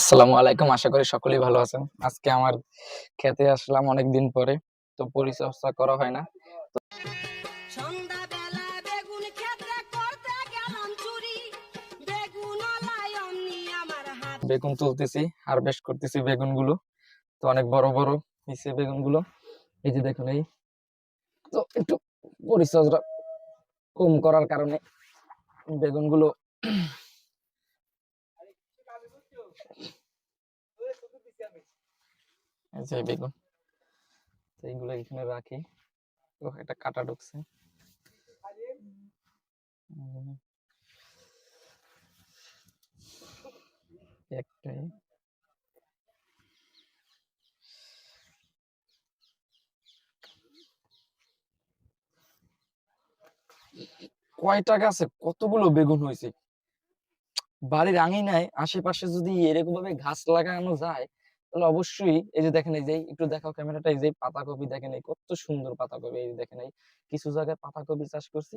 আসসালামু আলাইকুম। আশা করি সকলেই ভালো আছেন। আজকে আমার খেতে আসলাম অনেক দিন পরে তো পরিচর্যা করা হয় না। বেগুন তুলতেছি হারভেস্ট করতেছি বেগুনগুলো তো অনেক বড় বড় হয়েছে বেগুনগুলো এই যে দেখুন এই। তো একটু পরিচর্যা কম করার কারণে বেগুনগুলো এই যে বেগুন। তো এইগুলো এখানে রাখি। তো একটা কাটা ঢুকছে। একটাই। কয়টা গাছে কতগুলো বেগুন হয়েছে? বাড়ির আঙিনায় আশেপাশে যদি এরকম ভাবে গাছ লাগানো যায় তাহলে অবশ্যই এই যে দেখেন এই যে একটু দেখাও ক্যামেরাটা এই যে পাতাকপি দেখেন এই কত সুন্দর পাতাকপি এই দেখেন এই কিছু জায়গায় পাতাকপি চাষ করছি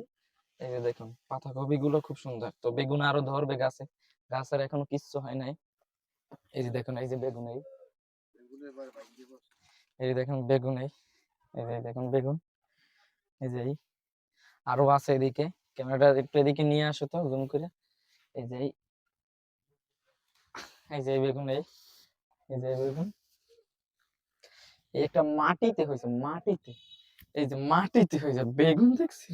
এই যে দেখুন পাতাকপি গুলো খুব সুন্দর তো বেগুন আরও ধরবে গাছে গাছের এখনও কিচ্ছু হয় নাই এই যে দেখুন এই যে বেগুন এই এই দেখুন বেগুন এই এই যে দেখুন বেগুন এই যে আরও আছে এদিকে ক্যামেরাটা একটু এদিকে নিয়ে আসো তো জুম করে এই যে এই যে বেগুন এই এই যে এই একটা মাটিতে হয়েছে, মাটিতে। এই যে মাটিতে হয়েছে, বেগুন দেখছি।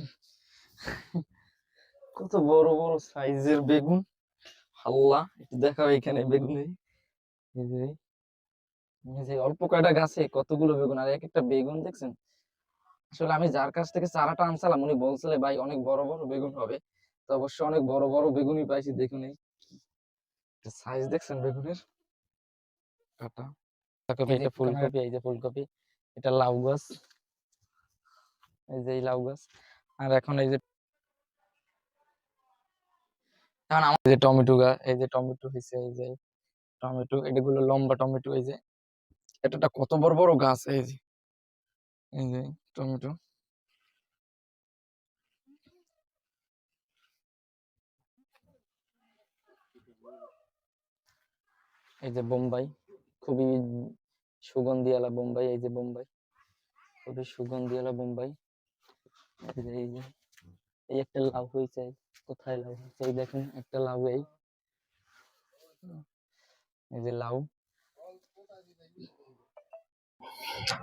কত বড় বড় সাইজের বেগুন। আল্লাহ একটু দেখাও এখানে বেগুন। যে অল্প কয়টা গাছে কতগুলো বেগুন, আর এক একটা বেগুন দেখছেন? আসলে আমি যার কাছ থেকে চারাটা আনছিলাম, উনি বলছিলে, ভাই, অনেক বড় বড় বেগুন হবে। তো অবশ্যই অনেক বড় বড় বেগুনই পাইছি, দেখুন এই। সাইজ দেখছেন বেগুনের? কাটা ফুলকপি। এই যে ফুলকপি এটা লাউ গাছ। এই যে এই লাউ গাছ। আর এখন এই যে এখন আমার যে টমেটো গাছ এই যে টমেটো হয়েছে এই যে টমেটো এগুলো লম্বা টমেটো এই যে এটা কত বড় বড় গাছ এই যে এই যে টমেটো। এই যে বোম্বাই। খুবই সুগন্ধিওয়ালা বোম্বাই, এই যে বোম্বাই। খুবই সুগন্ধিওয়ালা বোম্বাই। এই যে, এই একটা লাউ হয়েছে, কোথায় লাউ হয়েছে? এই দেখেন, একটা লাউ এই। এই যে লাউ।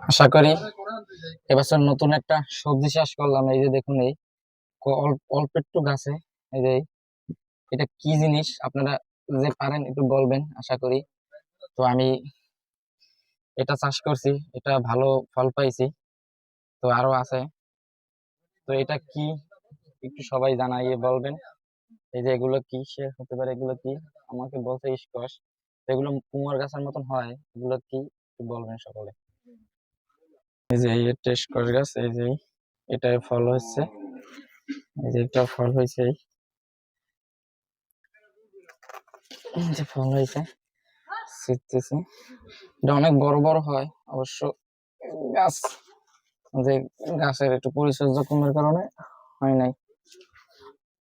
আশা করি এবছর নতুন একটা সবজি চাষ করলাম। এই যে দেখুন, এই অল্প একটু গাছে, এই যে এটা কি জিনিস? আপনারা যে পারেন একটু বলবেন, আশা করি। তো আমি এটা চাষ করছি, এটা ভালো ফল পাইছি, তো আরও আছে। তো এটা কি? একটু সবাই জানাইয়ে বলবেন। এই যে এগুলো কি? সে হতে পারে এগুলো কি? আমাকে বলছে স্কোয়াশ। এগুলো কুমার গাছের মতন হয়, এগুলো কি? বলবেন সকলে। এই যে এটা গাছ, এই যে এটার ফল হচ্ছে। এই যে একটা ফল হয়েছে। এই যে ফল হয়েছে। ছিটতেছে। এটা অনেক বড় বড় হয় অবশ্য গাছ, যে গাছের একটু পরিচর্যা কমের কারণে হয় নাই।